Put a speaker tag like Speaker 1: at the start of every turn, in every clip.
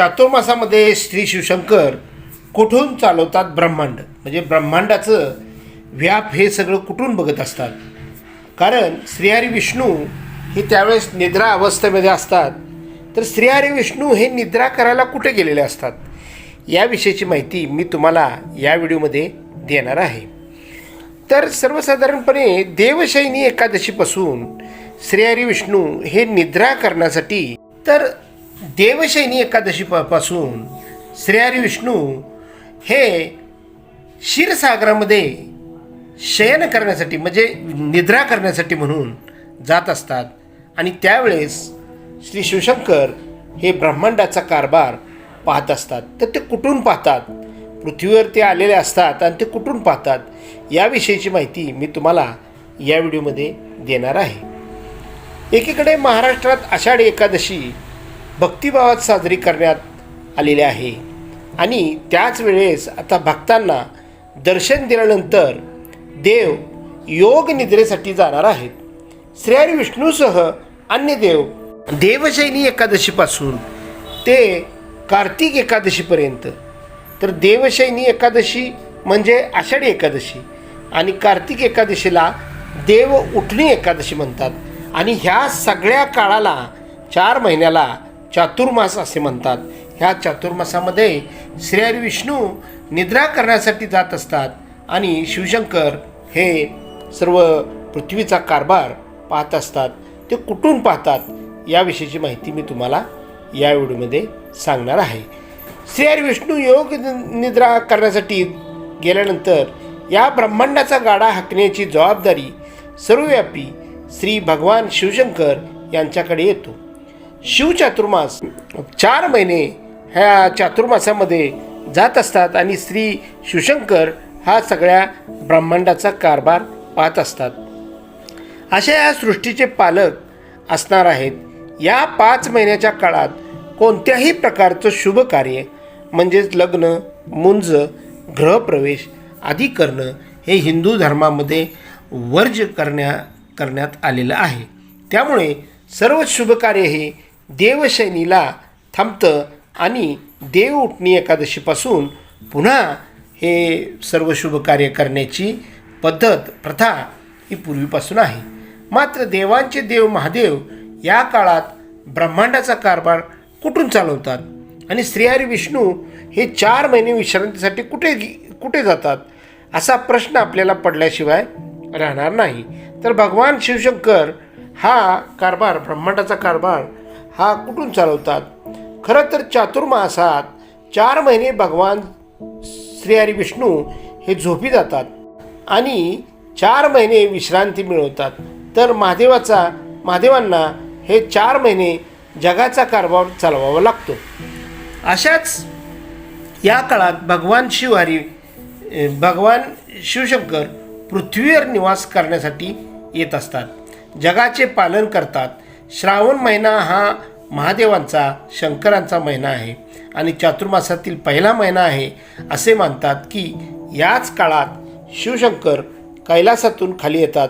Speaker 1: चातुर्मासामध्ये श्री शिवशंकर कुठून चालवतात ब्रह्मांड? म्हणजे ब्रह्मांडाचं व्याप हे सगळं कुठून बघत असतात? कारण श्रीहरी विष्णू हे त्यावेळेस निद्रा अवस्थेमध्ये असतात. तर श्रीहरी विष्णू हे निद्रा करायला कुठे गेलेले असतात? याविषयीची माहिती मी तुम्हाला या व्हिडिओमध्ये देणार आहे. तर सर्वसाधारणपणे देवशैनी एकादशीपासून श्रीहरी विष्णू हे निद्रा करण्यासाठी तर देवशैनी एकादशी प- श्रीहरी विष्णू हे क्षीरसागरामध्ये शयन करण्यासाठी म्हणजे निद्रा करण्यासाठी म्हणून जात असतात. आणि त्यावेळेस श्री शिवशंकर हे ब्रह्मांडाचा कारभार पाहत असतात. तर ते कुठून पाहतात? पृथ्वीवर ते आलेले असतात आणि ते कुठून पाहतात? याविषयीची माहिती मी तुम्हाला या व्हिडिओमध्ये देणार आहे. एकीकडे महाराष्ट्रात आषाढी एकादशी भक्तिभावात साजरी करण्यात आलेली आहे. आणि त्याच वेळेस आता भक्तांना दर्शन दिल्यानंतर देव योग निद्रेसाठी जाणार आहेत. श्रेयारी विष्णूसह अन्य देव देवशैनी एकादशीपासून ते कार्तिक एकादशीपर्यंत. तर देवशैनी एकादशी म्हणजे आषाढी एकादशी आणि कार्तिक एकादशीला देव उठणी एकादशी म्हणतात. आणि ह्या सगळ्या काळाला चार महिन्याला चातुर्मास असे म्हणतात. ह्या चातुर्मासामध्ये श्रीहरी विष्णू निद्रा करण्यासाठी जात असतात आणि शिवशंकर हे सर्व पृथ्वीचा कारभार पाहत असतात. ते कुठून पाहतात? याविषयीची माहिती मी तुम्हाला या व्हिडिओमध्ये सांगणार आहे. श्रीहरी विष्णू योग नि- निद्रा करण्यासाठी गेल्यानंतर या ब्रह्मांडाचा गाडा हाकण्याची जबाबदारी सर्वव्यापी श्री भगवान शिवशंकर यांच्याकडे येतो. शिवचातुर्मास चार महिने ह्या चातुर्मासामध्ये जात असतात आणि श्री शिवशंकर हा सगळ्या ब्रह्मांडाचा कारभार पाहत असतात. अशा या सृष्टीचे पालक असणार आहेत. या पाच महिन्याच्या काळात कोणत्याही प्रकारचं शुभ कार्य म्हणजेच लग्न मुंज ग्रहप्रवेश आदी करणं हे हिंदू धर्मामध्ये वर्ज करण्या करण्यात आलेलं आहे. त्यामुळे सर्व शुभ कार्य हे देवशैनीला थांबतं आणि देव उठणी एकादशीपासून पुन्हा हे सर्व शुभ कार्य करण्याची पद्धत प्रथा ही पूर्वीपासून आहे. मात्र देवांचे देव महादेव या काळात ब्रह्मांडाचा कारभार कुठून चालवतात? आणि श्रीहरी विष्णू हे चार महिने विश्रांतीसाठी कुठे कुठे जातात? असा प्रश्न आपल्याला पडल्याशिवाय राहणार नाही. तर भगवान शिवशंकर हा कारभार ब्रह्मांडाचा कारभार हा कुठून चालवतात? खरं तर चातुर्मासात चार महिने भगवान श्रीहरी विष्णू हे झोपी जातात आणि चार महिने विश्रांती मिळवतात. तर महादेवाचा महादेवांना हे चार महिने जगाचा कारभार चालवावा लागतो. अशाच या काळात भगवान शिवहरी भगवान शिवशंकर पृथ्वीवर निवास करण्यासाठी येत असतात. जगाचे पालन करतात. श्रावण महिना हा महादेवांचा शंकरांचा महिना आहे आणि चातुर्मासातील पहिला महिना आहे असे मानतात की याच काळात शिवशंकर कैलासातून खाली येतात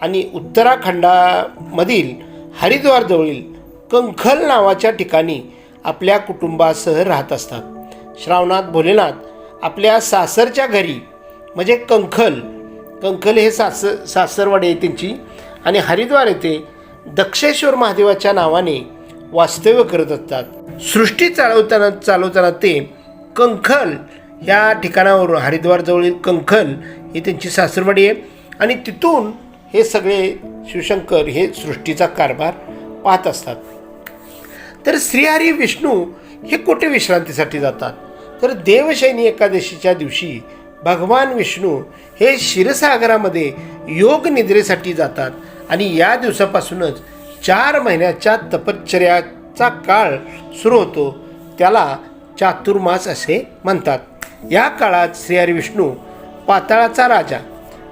Speaker 1: आणि उत्तराखंडामधील हरिद्वारजवळील कंखल नावाच्या ठिकाणी आपल्या कुटुंबासह राहत असतात. श्रावणात भोलेनाथ आपल्या सासरच्या घरी म्हणजे कंखल कंखल हे सासर सासरवाडी आहे त्यांची आणि हरिद्वार येथे दक्षेश्वर महादेवाच्या नावाने वास्तव्य करत असतात. सृष्टी चालवताना चालवताना ते कंखल या ठिकाणावरून हरिद्वारजवळील कंखल ही त्यांची सासरवाडी आहे. आणि तिथून हे सगळे शिवशंकर हे सृष्टीचा कारभार पाहत असतात. तर श्रीहरी विष्णू हे कुठे विश्रांतीसाठी जातात? तर देवशैनी एकादशीच्या दिवशी भगवान विष्णू हे क्षीरसागरामध्ये योग निद्रेसाठी जातात आणि या दिवसापासूनच चार महिन्याच्या तपश्चर्याचा काळ सुरू होतो. त्याला चातुर्मास असे म्हणतात. या काळात श्रीहरी विष्णू पाताळाचा राजा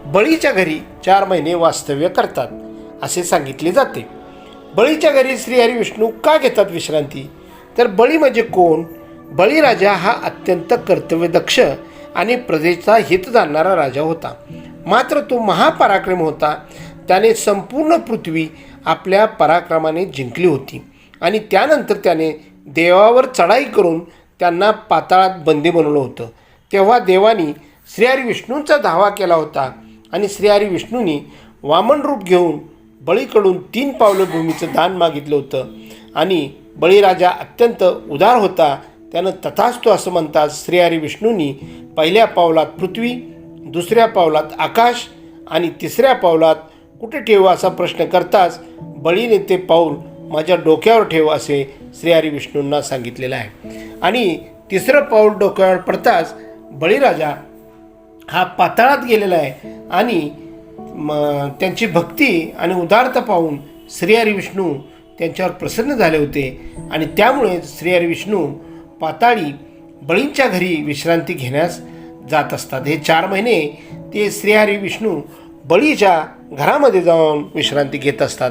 Speaker 1: बळीच्या घरी चार महिने वास्तव्य करतात असे सांगितले जाते. बळीच्या घरी श्रीहरी विष्णू का घेतात विश्रांती? तर बळी म्हणजे कोण? बळीराजा हा अत्यंत कर्तव्यदक्ष आणि प्रजेचा हित जाणणारा राजा होता. मात्र तो महापराक्रम होता. त्याने संपूर्ण पृथ्वी आपल्या पराक्रमाने जिंकली होती. आणि त्यानंतर त्याने देवावर चढाई करून त्यांना पाताळात बंदी बनवलं होतं. तेव्हा देवानी श्रीहरी विष्णूंचा धावा केला होता. आणि श्रीहरी विष्णूंनी वामन रूप घेऊन बळीकडून तीन पावलं भूमीचं दान मागितलं होतं. आणि बळीराजा अत्यंत उदार होता. त्यानं तथास्तु असं म्हणतात श्रीहरी विष्णूंनी पहिल्या पावलात पृथ्वी दुसऱ्या पावलात आकाश आणि तिसऱ्या पावलात कुठे ठेवू असा प्रश्न करताच बळीने ते पाऊल माझ्या डोक्यावर ठेव असे श्रीहरी विष्णूंना सांगितलेलं आहे. आणि तिसरं पाऊल डोक्यावर पडताच बळीराजा हा पाताळात गेलेला आहे आणि म त्यांची भक्ती आणि उदारता पाहून श्रीहरी विष्णू त्यांच्यावर प्रसन्न झाले होते. आणि त्यामुळे श्रीहरी विष्णू पाताळी बळींच्या घरी विश्रांती घेण्यास जात असतात. हे चार महिने ते श्रीहरी विष्णू बळीच्या घरामध्ये जाऊन विश्रांती घेत असतात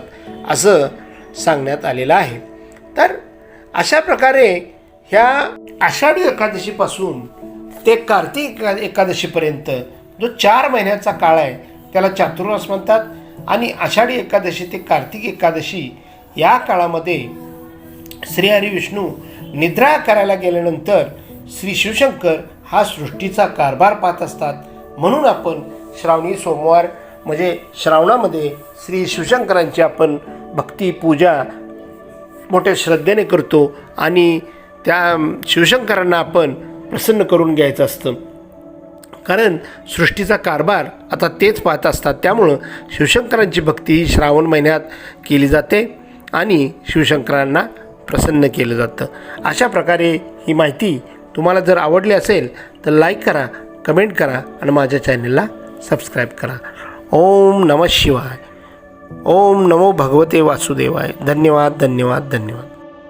Speaker 1: असं सांगण्यात आलेलं आहे. तर अशा प्रकारे ह्या आषाढी एकादशीपासून ते कार्तिक एका एकादशीपर्यंत जो चार महिन्याचा काळ आहे त्याला चातुर्मास म्हणतात आणि आषाढी एकादशी ते कार्तिक एकादशी या काळामध्ये श्रीहरी विष्णू निद्रा करायला गेल्यानंतर श्री शिवशंकर हा सृष्टीचा कारभार पाहत असतात. म्हणून आपण श्रावणी सोमवार म्हणजे श्रावणामध्ये श्री शिवशंकरांची आपण भक्ती पूजा मोठ्या श्रद्धेने करतो आणि त्या शिवशंकरांना आपण प्रसन्न करून घ्यायचं असतं. कारण सृष्टीचा कारभार आता तेच पाहत असतात. त्यामुळं शिवशंकरांची भक्ती ही श्रावण महिन्यात केली जाते आणि शिवशंकरांना प्रसन्न केलं जातं. अशा प्रकारे ही माहिती तुम्हाला जर आवडली असेल तर लाईक करा कमेंट करा आणि माझ्या चॅनलला सबस्क्राईब करा. ओम नमः शिवाय. ओम नमो भगवते वासुदेवाय. धन्यवाद धन्यवाद धन्यवाद.